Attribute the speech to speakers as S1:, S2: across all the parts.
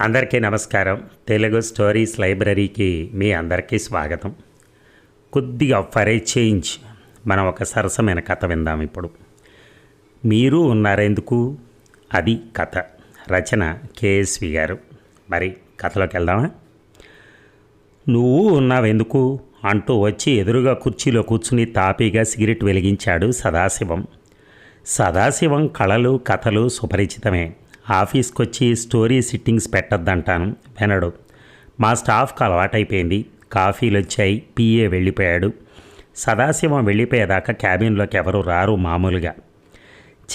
S1: అందరికీ నమస్కారం. తెలుగు స్టోరీస్ లైబ్రరీకి మీ అందరికీ స్వాగతం. కొద్దిగా ఫర్ ఏ చేంజ్ మనం ఒక సరసమైన కథ విందాం ఇప్పుడు. మీరు ఉన్నారెందుకు? అది కథ. రచన కేఎస్వి గారు. మరి కథలోకి వెళ్దామా? నువ్వు ఉన్నావెందుకు? అంటూ వచ్చి ఎదురుగా కుర్చీలో కూర్చుని తాపీగా సిగరెట్ వెలిగించాడు సదాశివం. సదాశివం కళలు కథలు సుపరిచితమే. ఆఫీస్కి వచ్చి స్టోరీ సిట్టింగ్స్ పెట్టద్దంటాను. వినడు. మా స్టాఫ్కి అలవాటైపోయింది. కాఫీలు వచ్చాయి పిఏ వెళ్ళిపోయాడు. సదాశివం వెళ్ళిపోయేదాకా క్యాబిన్లోకి ఎవరు రారు మామూలుగా.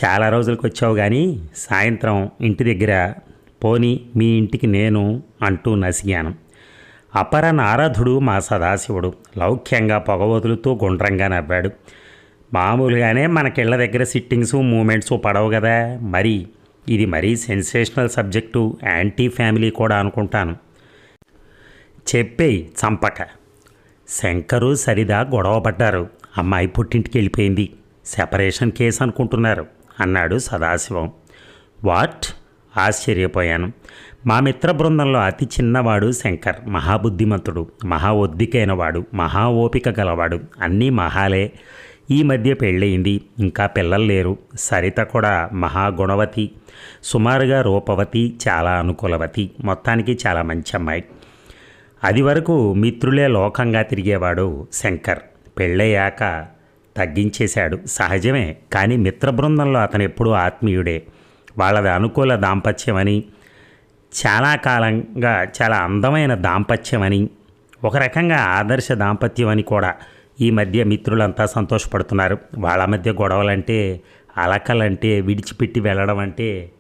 S1: చాలా రోజులకు వచ్చావు కానీ సాయంత్రం ఇంటి దగ్గర పోని మీ ఇంటికి నేను అంటూ నసిగాను. అపర నారదుడు మా సదాశివుడు. లౌక్యంగా పొగ వదులుతూ గుండ్రంగా నవ్వాడు. మామూలుగానే మనకిళ్ళ దగ్గర సిట్టింగ్స్ మూమెంట్స్ పడవు కదా మరి ఇది మరీ సెన్సేషనల్ సబ్జెక్టు యాంటీ ఫ్యామిలీ కూడా అనుకుంటాను. చెప్పేయి చంపక శంకరు సరిదా గొడవపడ్డారు అమ్మాయి పుట్టింటికి వెళ్ళిపోయింది. సెపరేషన్ కేసు అనుకుంటున్నారు అన్నాడు సదాశివం. వాట్? ఆశ్చర్యపోయాను. మా మిత్ర బృందంలో అతి చిన్నవాడు శంకర్ మహాబుద్ధిమంతుడు మహా ఒద్దికైనవాడు మహా ఓపిక గలవాడు అన్నీ మహాలే. ఈ మధ్య పెళ్ళయింది. ఇంకా పిల్లలు లేరు. సరిత కూడా మహా గుణవతి సుమారుగా రూపవతి చాలా అనుకూలవతి. మొత్తానికి చాలా మంచి అమ్మాయి. అది వరకు మిత్రులే లోకంగా తిరిగేవాడు శంకర్. పెళ్ళయ్యాక తగ్గించేశాడు. సహజమే కానీ మిత్ర బృందంలో అతను ఎప్పుడూ ఆత్మీయుడే. వాళ్ళది అనుకూల దాంపత్యమని చాలా కాలంగా చాలా అందమైన దాంపత్యమని ఒక రకంగా ఆదర్శ దాంపత్యం అని కూడా ఈ మధ్య మిత్రులంతా సంతోషపడుతున్నారు. వాళ్ళ మధ్య గొడవలంటే అలకలంటే విడిచిపెట్టి వెళ్ళడం అంటే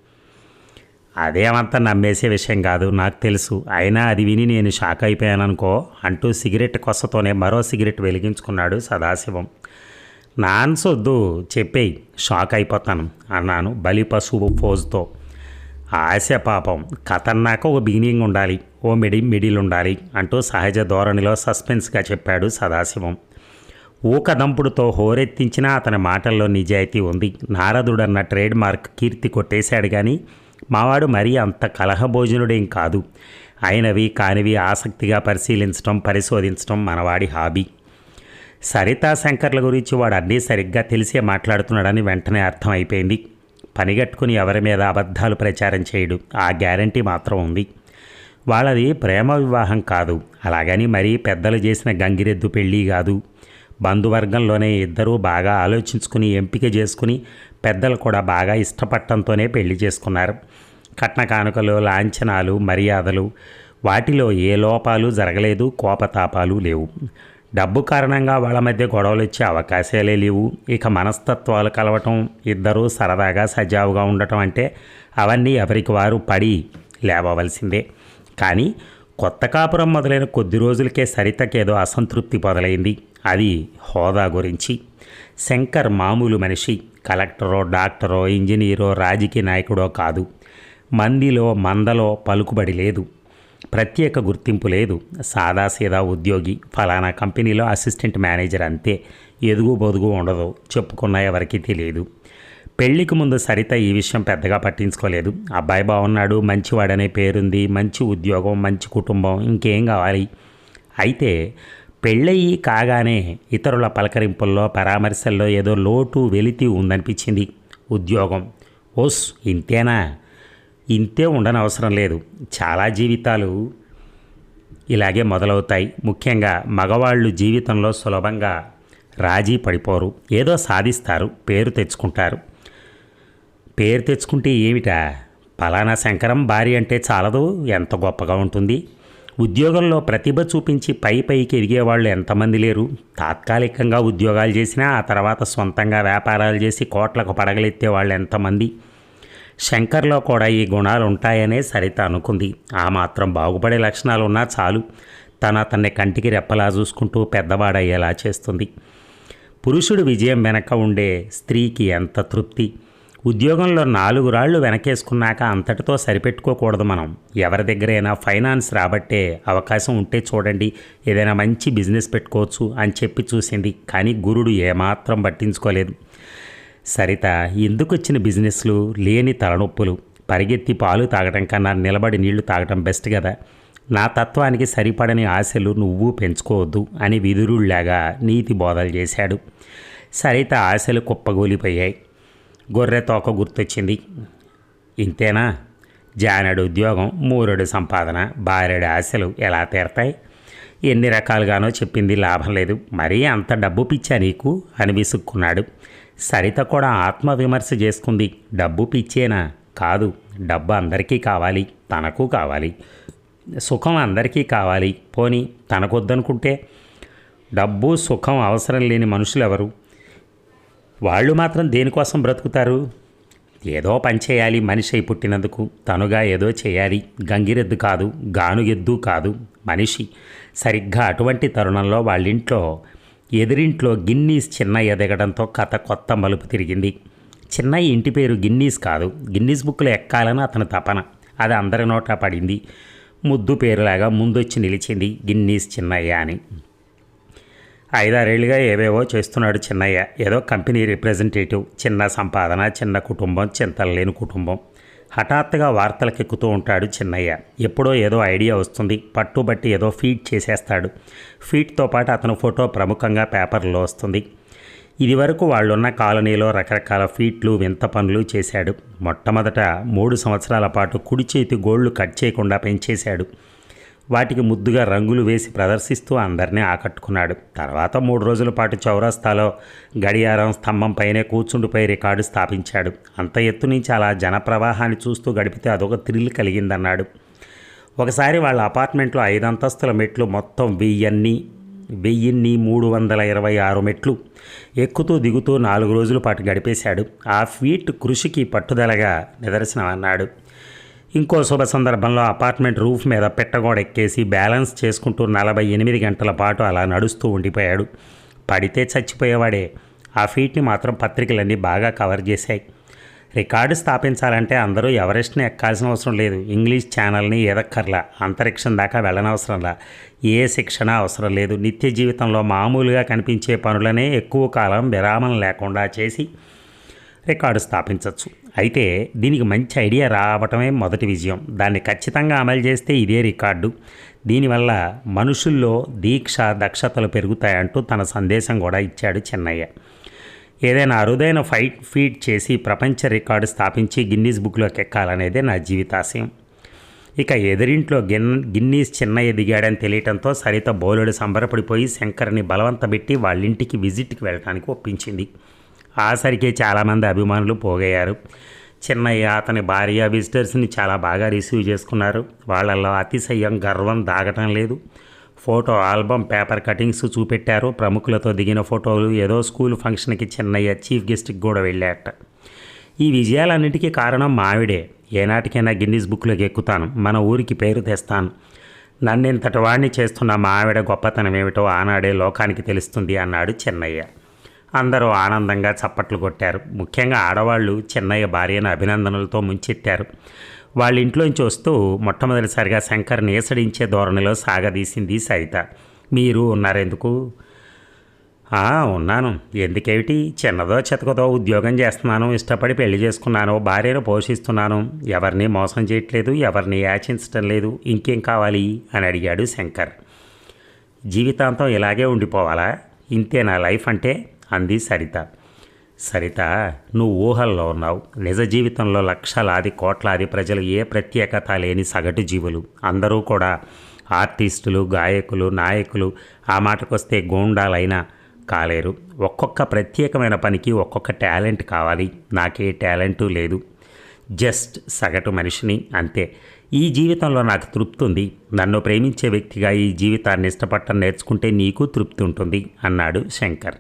S1: అదేమంతా నమ్మేసే విషయం కాదు నాకు తెలుసు. అయినా అది విని నేను షాక్ అయిపోయాను అనుకో అంటూ సిగరెట్ కొసతోనే మరో సిగరెట్ వెలిగించుకున్నాడు సదాశివం. నాన్స్ వద్దు చెప్పేయి షాక్ అయిపోతాను అన్నాను బలి పశువు ఫోజుతో. ఆశ పాపం కథన్నాక ఓ బిగినింగ్ ఉండాలి ఓ మిడి మిడిల్ ఉండాలి అంటూ సహజ ధోరణిలో సస్పెన్స్గా చెప్పాడు సదాశివం. ఊకదంపుడుతో హోరెత్తించినా అతని మాటల్లో నిజాయితీ ఉంది. నారదుడన్న ట్రేడ్ మార్క్ కీర్తి కొట్టేశాడు కానీ మావాడు మరీ అంత కలహభోజనుడేం కాదు. అయినవి కానివి ఆసక్తిగా పరిశీలించడం పరిశోధించడం మనవాడి హాబీ. సరితా శంకర్ల గురించి వాడు అన్నీ సరిగ్గా తెలిసే మాట్లాడుతున్నాడని వెంటనే అర్థమైపోయింది. పనిగట్టుకుని ఎవరి మీద అబద్ధాలు ప్రచారం చేయడు ఆ గ్యారంటీ మాత్రం ఉంది. వాళ్ళది ప్రేమ వివాహం కాదు. అలాగని మరీ పెద్దలు చేసిన గంగిరెద్దు పెళ్ళి కాదు. బంధువర్గంలోనే ఇద్దరూ బాగా ఆలోచించుకుని ఎంపిక చేసుకుని పెద్దలు కూడా బాగా ఇష్టపడటంతోనే పెళ్ళి చేసుకున్నారు. కట్న కానుకలు లాంఛనాలు మర్యాదలు వాటిలో ఏ లోపాలు జరగలేదు కోపతాపాలు లేవు. డబ్బు కారణంగా వాళ్ళ మధ్య గొడవలు వచ్చే అవకాశాలే లేవు. ఇక మనస్తత్వాలు కలవటం ఇద్దరూ సరదాగా సజావుగా ఉండటం అంటే అవన్నీ ఎవరికి వారు పడి లేవవలసిందే. కానీ కొత్త కాపురం మొదలైన కొద్ది రోజులకే సరితకేదో అసంతృప్తి మొదలైంది. అది హోదా గురించి. శంకర్ మామూలు మనిషి కలెక్టరో డాక్టరో ఇంజనీరో రాజకీయ నాయకుడో కాదు. మందిలో మందలో పలుకుబడి లేదు. ప్రత్యేక గుర్తింపు లేదు. సాదాసీదా ఉద్యోగి ఫలానా కంపెనీలో అసిస్టెంట్ మేనేజర్ అంతే. ఎదుగు బొదుగు ఉండదు. చెప్పుకున్న ఎవరికీ తెలియదు. పెళ్ళికి ముందు సరిత ఈ విషయం పెద్దగా పట్టించుకోలేదు. అబ్బాయి బాగున్నాడు మంచివాడనే పేరుంది. మంచి ఉద్యోగం మంచి కుటుంబం ఇంకేం కావాలి? అయితే పెళ్ళయి కాగానే ఇతరుల పలకరింపుల్లో పరామర్శల్లో ఏదో లోటు వెలితి ఉందనిపించింది ఉద్యోగం. ఓస్ ఇంతేనా? ఇంతే ఉండని అవసరం లేదు. చాలా జీవితాలు ఇలాగే మొదలవుతాయి. ముఖ్యంగా మగవాళ్ళు జీవితంలో సులభంగా రాజీ పడిపోరు. ఏదో సాధిస్తారు. పేరు తెచ్చుకుంటారు. పేరు తెచ్చుకుంటే ఏమిటా? పలానా శంకరం భార్య అంటే చాలదు. ఎంత గొప్పగా ఉంటుంది? ఉద్యోగంలో ప్రతిభ చూపించి పై పైకి ఎదిగేవాళ్ళు ఎంతమంది లేరు. తాత్కాలికంగా ఉద్యోగాలు చేసినా ఆ తర్వాత సొంతంగా వ్యాపారాలు చేసి కోట్లకు పడగలెత్తే వాళ్ళు ఎంతమంది? శంకర్లో కూడా ఈ గుణాలు ఉంటాయనే సరిత అనుకుంది. ఆ మాత్రం బాగుపడే లక్షణాలు ఉన్నా చాలు. తన అతన్ని కంటికి రెప్పలా చూసుకుంటూ పెద్దవాడయ్యేలా చేస్తుంది. పురుషుడు విజయం వెనక ఉండే స్త్రీకి ఎంత తృప్తి? ఉద్యోగంలో నాలుగు రాళ్ళు వెనకేసుకున్నాక అంతటితో సరిపెట్టుకోకూడదు మనం. ఎవరి దగ్గరైనా ఫైనాన్స్ రాబట్టే అవకాశం ఉంటే చూడండి. ఏదైనా మంచి బిజినెస్ పెట్టుకోవచ్చు అని చెప్పి చూసింది. కానీ గురుడు ఏమాత్రం పట్టించుకోలేదు. సరిత ఎందుకు వచ్చిన బిజినెస్లు? లేని తలనొప్పులు. పరిగెత్తి పాలు తాగటం కన్నా నిలబడి నీళ్ళు తాగటం బెస్ట్ కదా. నా తత్వానికి సరిపడని ఆశలు నువ్వు పెంచుకోవద్దు అని విదురుళ్ళాగా నీతి బోధలు చేశాడు. సరిత ఆశలు కుప్పగూలిపోయాయి. గొర్రె తోక గుర్తొచ్చింది. ఇంతేనా? జానడు ఉద్యోగం మూరుడు సంపాదన భార్యడు ఆశలు ఎలా తీరతాయి? ఎన్ని రకాలుగానో చెప్పింది లాభం లేదు. మరీ అంత డబ్బు పిచ్చా నీకు? అని విసుక్కున్నాడు. సరిత కూడా ఆత్మవిమర్శ చేసుకుంది. డబ్బు పిచ్చేనా? కాదు. డబ్బు అందరికీ కావాలి. తనకు కావాలి. సుఖం అందరికీ కావాలి. పోని తనకొద్దనుకుంటే? డబ్బు సుఖం అవసరం లేని మనుషులు ఎవరు వాళ్ళు మాత్రం దేనికోసం బ్రతుకుతారు? ఏదో పని చేయాలి మనిషి అయి పుట్టినందుకు. తనుగా ఏదో చేయాలి. గంగిరెద్దు కాదు గానుగెద్దు కాదు మనిషి. సరిగ్గా అటువంటి తరుణంలో వాళ్ళింట్లో ఎదురింట్లో గిన్నీస్ చిన్నయ్య దిగడంతో కథ కొత్త మలుపు తిరిగింది. చిన్నయ్య ఇంటి పేరు గిన్నీస్ కాదు. గిన్నీస్ బుక్లో ఎక్కాలని అతని తపన. అది అందరి నోట పడింది. ముద్దు పేరులాగా ముందొచ్చి నిలిచింది గిన్నీస్ చిన్నయ్య అని. ఐదారేళ్ళుగా ఏవేవో చేస్తున్నాడు చిన్నయ్య. ఏదో కంపెనీ రిప్రజెంటేటివ్. చిన్న సంపాదన చిన్న కుటుంబం చింతలు లేని కుటుంబం. హఠాత్తుగా వార్తలకెక్కుతూ ఉంటాడు చిన్నయ్య. ఎప్పుడో ఏదో ఐడియా వస్తుంది. పట్టుబట్టి ఏదో ఫీట్ చేసేస్తాడు. ఫీట్తో పాటు అతను ఫోటో ప్రముఖంగా పేపర్లో వస్తుంది. ఇదివరకు వాళ్ళున్న కాలనీలో రకరకాల ఫీట్లు వింత పనులు చేశాడు. మొట్టమొదట మూడు సంవత్సరాల పాటు కుడి చేతి గోళ్ళు కట్ చేయకుండా పెంచేశాడు. వాటికి ముద్దుగా రంగులు వేసి ప్రదర్శిస్తూ అందరినీ ఆకట్టుకున్నాడు. తర్వాత మూడు రోజుల పాటు చౌరస్తాలో గడియారం స్తంభం పైనే కూర్చుండిపోయి రికార్డు స్థాపించాడు. అంత ఎత్తు నుంచి అలా జనప్రవాహాన్ని చూస్తూ గడిపితే అదొక థ్రిల్ కలిగిందన్నాడు. ఒకసారి వాళ్ళ అపార్ట్మెంట్లో ఐదు అంతస్తుల మెట్లు మొత్తం వెయ్యన్ని వెయ్యిన్ని మూడు వందల ఇరవై ఆరు మెట్లు ఎక్కుతూ దిగుతూ నాలుగు రోజుల పాటు గడిపేశాడు. ఆ ఫీట్ కృషికి పట్టుదలగా నిదర్శనం అన్నాడు ఇంకో శుభ సందర్భంలో అపార్ట్మెంట్ రూఫ్ మీద పెట్టగోడ ఎక్కేసి బ్యాలెన్స్ చేసుకుంటూ నలభై ఎనిమిది గంటల పాటు అలా నడుస్తూ ఉండిపోయాడు. పడితే చచ్చిపోయేవాడే. ఆ ఫీట్ని మాత్రం పత్రికలన్నీ బాగా కవర్ చేశాయి. రికార్డు స్థాపించాలంటే అందరూ ఎవరెస్ట్ని ఎక్కాల్సిన అవసరం లేదు. ఇంగ్లీష్ ఛానల్ని ఎదక్కర్లా. అంతరిక్షం దాకా వెళ్ళనవసరంలా. ఏ శిక్షణ అవసరం లేదు. నిత్య జీవితంలో మామూలుగా కనిపించే పనులనే ఎక్కువ కాలం విరామం లేకుండా చేసి రికార్డు స్థాపించవచ్చు అయితే దీనికి మంచి ఐడియా రావటమే మొదటి విజయం. దాన్ని ఖచ్చితంగా అమలు చేస్తే ఇదే రికార్డు. దీనివల్ల మనుషుల్లో దీక్ష దక్షతలు పెరుగుతాయంటూ తన సందేశం కూడా ఇచ్చాడు చెన్నయ్య. ఏదైనా అరుదైన ఫైట్ ఫీట్ చేసి ప్రపంచ రికార్డు స్థాపించి గిన్నీస్ బుక్లోకి ఎక్కాలనేదే నా జీవితాశయం. ఇక ఎదురింట్లో గిన్ గిన్నీస్ చిన్నయ్య దిగాడని తెలియటంతో సరిత బోలుడు సంబరపడిపోయి శంకర్ని బలవంతపెట్టి వాళ్ళింటికి విజిట్కి వెళ్ళడానికి ఒప్పించింది. ఆసరికి చాలామంది అభిమానులు పోగయ్యారు. చిన్నయ్య అతని భార్య విజిటర్స్ని చాలా బాగా రిసీవ్ చేసుకున్నారు. వాళ్ళల్లో అతిశయం గర్వం దాగటం లేదు. ఫోటో ఆల్బమ్ పేపర్ కటింగ్స్ చూపెట్టారు. ప్రముఖులతో దిగిన ఫోటోలు ఏదో స్కూల్ ఫంక్షన్కి చిన్నయ్య చీఫ్ గెస్ట్కి కూడా వెళ్ళాట ఈ విజయాలన్నిటికీ కారణం మావిడే. ఏనాటికైనా గిన్నీస్ బుక్లోకి ఎక్కుతాను. మన ఊరికి పేరు తెస్తాను. నన్నింతటి వాడిని చేస్తున్న మా ఆవిడ గొప్పతనం ఏమిటో ఆనాడే లోకానికి తెలుస్తుంది అన్నాడు చెన్నయ్య. అందరూ ఆనందంగా చప్పట్లు కొట్టారు. ముఖ్యంగా ఆడవాళ్ళు చిన్నయ్య భార్యను అభినందనలతో ముంచెత్తారు. వాళ్ళ ఇంట్లోంచి వస్తూ మొట్టమొదటిసారిగా శంకర్ని ఏసడించే ధోరణిలో సాగదీసింది సరిత మీరు ఉన్నారెందుకు? ఉన్నాను. ఎందుకేమిటి? చిన్నదో చితకదో ఉద్యోగం చేస్తున్నాను ఇష్టపడి పెళ్ళి చేసుకున్నాను భార్యను పోషిస్తున్నాను. ఎవరిని మోసం చేయట్లేదు ఎవరిని యాచించటం లేదు. ఇంకేం కావాలి? అని అడిగాడు శంకర్. జీవితాంతం ఇలాగే ఉండిపోవాలా? ఇంతే నా లైఫ్ అంటే? అంది సరిత. సరిత నువ్వు ఊహల్లో ఉన్నావు. నిజ జీవితంలో లక్షలాది కోట్లాది ప్రజలు ఏ ప్రత్యేకత లేని సగటు జీవులు. అందరూ కూడా ఆర్టిస్టులు గాయకులు నాయకులు ఆ మాటకొస్తే గోండాలైనా కాలేరు. ఒక్కొక్క ప్రత్యేకమైన పనికి ఒక్కొక్క టాలెంట్ కావాలి. నాకే టాలెంటు లేదు. జస్ట్ సగటు మనిషిని అంతే. ఈ జీవితంలో నాకు తృప్తి ఉంది నన్ను ప్రేమించే వ్యక్తిగా ఈ జీవితాన్ని ఇష్టపడటం నేర్చుకుంటే నీకు తృప్తి ఉంటుంది అన్నాడు శంకర్.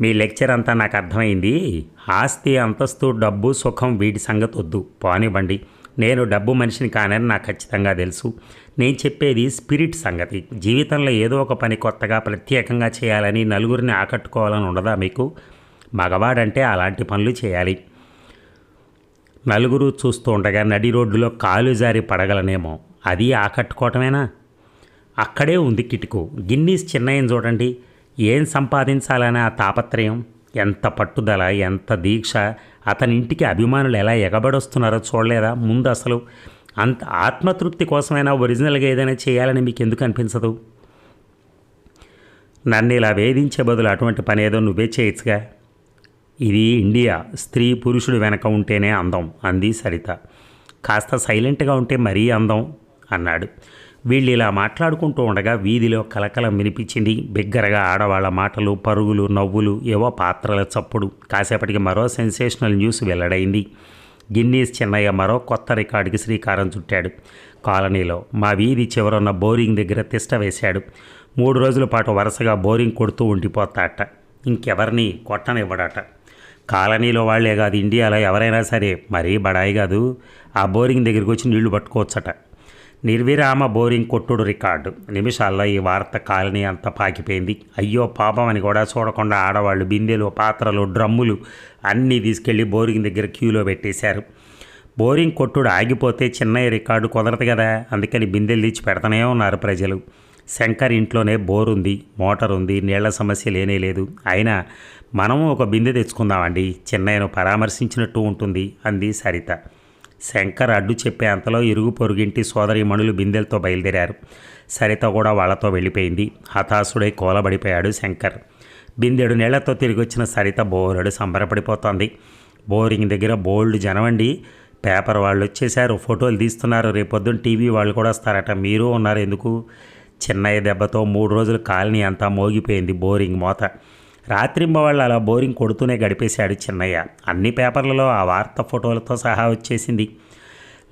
S1: మీ లెక్చర్ అంతా నాకు అర్థమైంది. ఆస్తి అంతస్తు డబ్బు సుఖం వీటి సంగతి వద్దు. పోనివ్వండి. నేను డబ్బు మనిషిని కానని నాకు ఖచ్చితంగా తెలుసు. నేను చెప్పేది స్పిరిట్ సంగతి. జీవితంలో ఏదో ఒక పని కొత్తగా ప్రత్యేకంగా చేయాలని నలుగురిని ఆకట్టుకోవాలని ఉండదా మీకు? మగవాడంటే అలాంటి పనులు చేయాలి. నలుగురు చూస్తూ ఉండగా నడి రోడ్డులో కాలు జారి పడగలనేమో. అది ఆకట్టుకోవటమేనా? అక్కడే ఉంది కిటుకు. గిన్నీస్ చిన్నయ్యని చూడండి. ఏం సంపాదించాలనే ఆ తాపత్రయం? ఎంత పట్టుదల ఎంత దీక్ష? అతని ఇంటికి అభిమానులు ఎలా ఎగబడొస్తున్నారో చూడలేదా ముందు అసలు? అంత ఆత్మతృప్తి కోసమైనా ఒరిజినల్గా ఏదైనా చేయాలని మీకు ఎందుకు అనిపించదు? నన్ను ఇలా వేధించే బదులు అటువంటి పని ఏదో నువ్వే చేయొచ్చుగా. ఇది ఇండియా స్త్రీ పురుషుడు వెనక ఉంటేనే అందం అంది సరిత. కాస్త సైలెంట్గా ఉంటే మరీ అందం అన్నాడు. వీళ్ళు ఇలా మాట్లాడుకుంటూ ఉండగా వీధిలో కలకలం వినిపించింది. బిగ్గరగా ఆడవాళ్ళ మాటలు పరుగులు నవ్వులు ఏవో పాత్రల చప్పుడు. కాసేపటికి మరో సెన్సేషనల్ న్యూస్ వెల్లడైంది. గిన్నీస్ చెన్నయ్య మరో కొత్త రికార్డుకి శ్రీకారం చుట్టాడు. కాలనీలో మా వీధి చివరున్న బోరింగ్ దగ్గర తిష్ట వేశాడు. మూడు రోజుల పాటు వరుసగా బోరింగ్ కొడుతూ ఉండిపోతాట. ఇంకెవరిని కొట్టనివ్వడట. కాలనీలో వాళ్ళే కాదు ఇండియాలో ఎవరైనా సరే మరీ బడాయి కాదు. ఆ బోరింగ్ దగ్గరికి వచ్చి నీళ్ళు పట్టుకోవచ్చట. నిర్విరామ బోరింగ్ కొట్టుడు రికార్డు. నిమిషాల్లో ఈ వార్త కాలనీ అంతా పాకిపోయింది. అయ్యో పాపం అని కూడా చూడకుండా ఆడవాళ్ళు బిందెలు పాత్రలు డ్రమ్ములు అన్నీ తీసుకెళ్ళి బోరింగ్ దగ్గర క్యూలో పెట్టేశారు. బోరింగ్ కొట్టుడు ఆగిపోతే చిన్నయ్య రికార్డు కుదరదు కదా? అందుకని బిందెలు తెచ్చి పెడతానే ఉన్నారు ప్రజలు. శంకర్ ఇంట్లోనే బోర్ ఉంది మోటార్ ఉంది నీళ్ళ సమస్య లేనే లేదు. అయినా మనము ఒక బిందె తెచ్చుకుందామండి చిన్నయ్యను పరామర్శించినట్టు ఉంటుంది అంది సరిత. శంకర్ అడ్డు చెప్పే అంతలో ఇరుగు పొరుగింటి సోదరిమణులు బిందెలతో బయలుదేరారు. సరిత కూడా వాళ్ళతో వెళ్ళిపోయింది. హతాశుడై కోలబడిపోయాడు శంకర్. బిందెడు నీళ్ళతో తిరిగి వచ్చిన సరిత బోరుడు సంబరపడిపోతోంది. బోరింగ్ దగ్గర బోల్డ్ జనమండి. పేపర్ వాళ్ళు వచ్చేసారు ఫోటోలు తీస్తున్నారు. రేపొద్దున టీవీ వాళ్ళు కూడా వస్తారట. మీరు ఉన్నారు ఎందుకు? చిన్నయ్య దెబ్బతో మూడు రోజులు కాలనీ అంతా మోగిపోయింది బోరింగ్ మోత. రాత్రింబవాళ్ళు అలా బోరింగ్ కొడుతూనే గడిపేశాడు చిన్నయ్య. అన్ని పేపర్లలో ఆ వార్త ఫోటోలతో సహా వచ్చేసింది.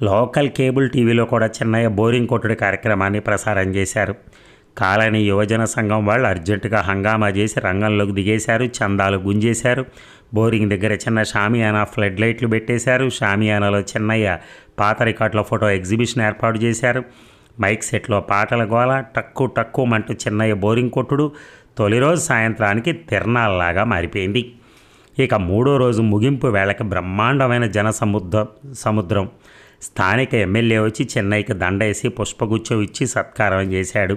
S1: లోకల్ కేబుల్ టీవీలో కూడా చిన్నయ్య బోరింగ్ కొట్టుడు కార్యక్రమాన్ని ప్రసారం చేశారు. కాలనీ యువజన సంఘం వాళ్ళు అర్జెంటుగా హంగామా చేసి రంగంలోకి దిగేశారు చందాలు గుంజేశారు. బోరింగ్ దగ్గర చిన్న షామియానా ఫ్లడ్ లైట్లు పెట్టేశారు. షామియానాలో చిన్నయ్య పాత రికార్డుల ఫోటో ఎగ్జిబిషన్ ఏర్పాటు చేశారు. మైక్ సెట్లో పాటల గోల టక్కు టక్కు మంటూ చిన్నయ్య బోరింగ్ కొట్టుడు తొలి రోజు సాయంత్రానికి తిరణాలలాగా మారిపోయింది. ఇక మూడో రోజు ముగింపు వేళకి బ్రహ్మాండమైన జన సముద్ర. సముద్రం స్థానిక ఎమ్మెల్యే వచ్చి చెన్నైకి దండేసి పుష్పగుచ్చం ఇచ్చి సత్కారం చేశాడు.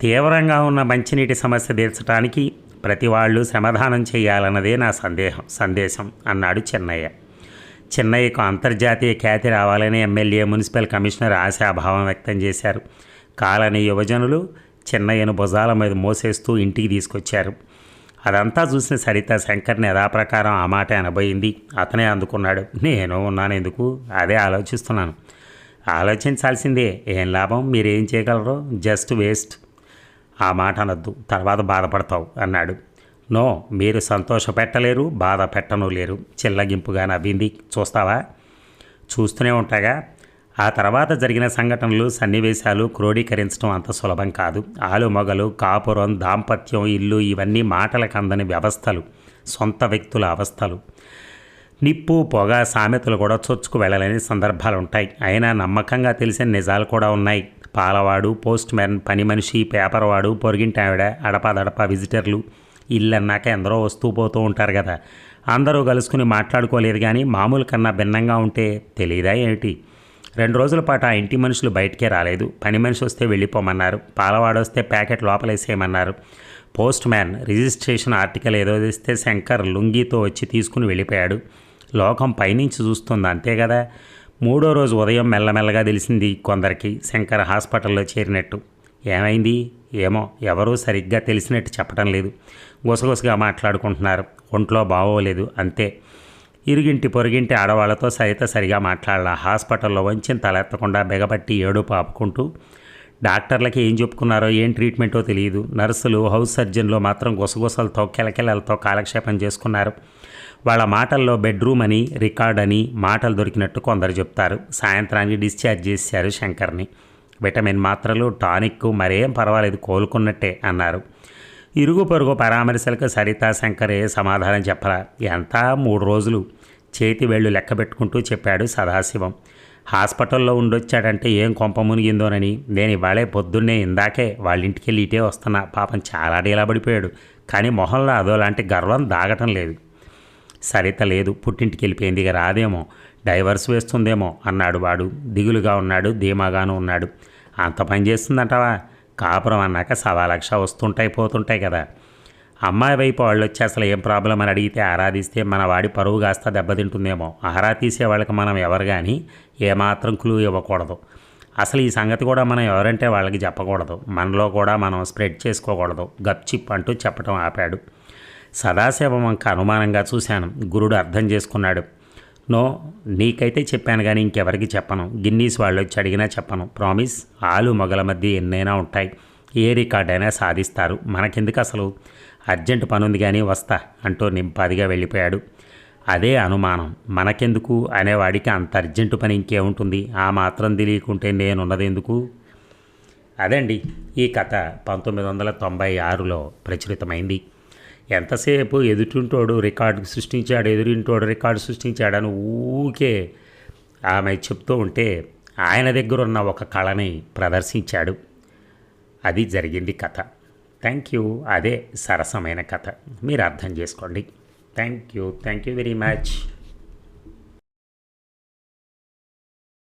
S1: తీవ్రంగా ఉన్న మంచినీటి సమస్య తీర్చడానికి ప్రతి వాళ్ళు శ్రమదానం చేయాలన్నదే నా సందేహం సందేశం అన్నాడు చెన్నయ్య. చెన్నయ్యకు అంతర్జాతీయ ఖ్యాతి రావాలని ఎమ్మెల్యే మున్సిపల్ కమిషనర్ ఆశాభావం వ్యక్తం చేశారు. కాలనీ యువజనులు చిన్నయ్యను భుజాల మీద మోసేస్తూ ఇంటికి తీసుకొచ్చారు. అదంతా చూసిన సరిత శంకర్ని యథాప్రకారం ఆ మాట అనబోయింది. అతనే అందుకున్నాడు. నేను ఉన్నాను ఎందుకు అదే ఆలోచిస్తున్నాను. ఆలోచించాల్సిందే. ఏం లాభం? మీరేం చేయగలరు? Just waste. ఆ మాట అనద్దు. తర్వాత బాధపడతావు అన్నాడు. నో మీరు సంతోష పెట్టలేరు బాధ పెట్టను లేరు. చిల్లగింపుగా నవ్వింది. చూస్తావా? చూస్తూనే ఉంటాగా. ఆ తర్వాత జరిగిన సంఘటనలు సన్నివేశాలు క్రోడీకరించడం అంత సులభం కాదు. ఆలుమొగలు కాపురం దాంపత్యం ఇల్లు ఇవన్నీ మాటలకు అందని వ్యవస్థలు సొంత వ్యక్తుల అవస్థలు. నిప్పు పొగ సామెతలు కూడా చొచ్చుకు వెళ్ళలేని సందర్భాలు ఉంటాయి అయినా నమ్మకంగా తెలిసిన నిజాలు కూడా ఉన్నాయి. పాలవాడు పోస్ట్ మ్యాన్ పని మనిషి పేపర్ వాడు పొరిగింటావిడ అడపాదడపా అడపాదడప విజిటర్లు ఇల్లన్నాక ఎందరో వస్తూ పోతూ ఉంటారు కదా అందరూ కలుసుకుని మాట్లాడుకోలేదు కానీ మామూలు కన్నా భిన్నంగా ఉంటే తెలియదా ఏమిటి? రెండు రోజుల పాటు ఆ ఇంటి మనుషులు బయటికే రాలేదు. పని మనిషి వస్తే వెళ్ళిపోమన్నారు. పాలవాడు వస్తే ప్యాకెట్ లోపలేసేయమన్నారు. పోస్ట్ మ్యాన్ రిజిస్ట్రేషన్ ఆర్టికల్ ఏదో ఇస్తే శంకర్ లుంగీతో వచ్చి తీసుకుని వెళ్ళిపోయాడు. లోకం పైనుంచి చూస్తుంది అంతే కదా. మూడో రోజు ఉదయం మెల్లమెల్లగా తెలిసింది కొందరికి శంకర్ హాస్పిటల్లో చేరినట్టు. ఏమైంది? ఏమో ఎవరూ సరిగ్గా తెలిసినట్టు చెప్పడం లేదు. గుసగుసగా మాట్లాడుకుంటున్నారు. ఒంట్లో బాగోలేదు. అంతే. ఇరుగింటి పొరుగింటి ఆడవాళ్ళతో సరిత సరిగా మాట్లాడాల. హాస్పిటల్లో వంచిన తలెత్తకుండా బెగబట్టి ఏడు పాపుకుంటూ డాక్టర్లకి ఏం చెప్పుకున్నారో ఏం ట్రీట్మెంటో తెలియదు. నర్సులు హౌస్ సర్జన్లు మాత్రం గుసగుసలతో కిలకిలలతో కాలక్షేపం చేసుకున్నారు. వాళ్ళ మాటల్లో బెడ్రూమ్ అని రికార్డ్ అని మాటలు దొరికినట్టు కొందరు చెప్తారు. సాయంత్రానికి డిశ్చార్జ్ చేశారు శంకర్ని. విటమిన్ మాత్రలు టానిక్ మరేం పర్వాలేదు కోలుకున్నట్టే అన్నారు. ఇరుగు పొరుగు పరామర్శలకు సరిత శంకరే సమాధానం చెప్పరా ఎంత? మూడు రోజులు. చేతి వేళ్ళు లెక్క పెట్టుకుంటూ చెప్పాడు సదాశివం. హాస్పిటల్లో ఉండొచ్చాడంటే ఏం కొంప మునిగిందోనని. నేను ఇవాళే పొద్దున్నే ఇందాకే వాళ్ళింటికి వెళ్ళి ఇటే వస్తున్నా. పాపం చాలా డీలా పడిపోయాడు. కానీ మొహంలో అదోలాంటి గర్వం దాగటం లేదు. సరిత లేదు. పుట్టింటికి వెళ్ళిపోయింది ఇక రాదేమో. డైవర్స్ వేస్తుందేమో అన్నాడు వాడు. దిగులుగా ఉన్నాడు ధీమాగాను ఉన్నాడు. అంత పని చేస్తుందంటావా? కాపురం అన్నాక సవా లక్ష వస్తుంటాయి పోతుంటాయి కదా. అమ్మాయి వైపు వాళ్ళు వచ్చి అసలు ఏం ప్రాబ్లం అని అడిగితే ఆరాధిస్తే మన వాడి పరువు కాస్త దెబ్బతింటుందేమో. ఆరా తీసే వాళ్ళకి మనం ఎవరు కానీ ఏమాత్రం క్లూ ఇవ్వకూడదు. అసలు ఈ సంగతి కూడా మనం ఎవరంటే వాళ్ళకి చెప్పకూడదు. మనలో కూడా మనం స్ప్రెడ్ చేసుకోకూడదు. గప్చిప్ అంటూ చెప్పడం ఆపాడు. సదాశివం వంక అనుమానంగా చూశాను. గురుడు అర్థం చేసుకున్నాడు. నో నీకైతే చెప్పాను కానీ ఇంకెవరికి చెప్పను. గిన్నీస్ వాళ్ళు వచ్చి అడిగినా చెప్పను. ప్రామిస్ ఆలు మొగల మధ్య ఎన్నైనా ఉంటాయి. ఏ రికార్డ్ అయినా సాధిస్తారు. మనకెందుకు అసలు? అర్జెంట్ పనుంది కానీ వస్తా అంటూ నింపాదిగా వెళ్ళిపోయాడు. అదే అనుమానం. మనకెందుకు? అనేవాడికి అంత అర్జెంటు పని ఇంకేముంటుంది? ఆ మాత్రం తెలియకుంటే నేనున్నదెందుకు? అదండి. ఈ కథ పంతొమ్మిది వందల తొంభై ఆరులో ప్రచురితమైంది. ఎంతసేపు ఎదుటింటోడు రికార్డు సృష్టించాడు ఎదురింటోడు రికార్డు సృష్టించాడని ఊకే ఆమె చెప్తూ ఉంటే ఆయన దగ్గర ఉన్న ఒక కళని ప్రదర్శించాడు. అది జరిగింది కథ. Thank you. అదే సరసమైన కథ. మీరు అర్థం చేసుకోండి. Thank you. Thank you very much.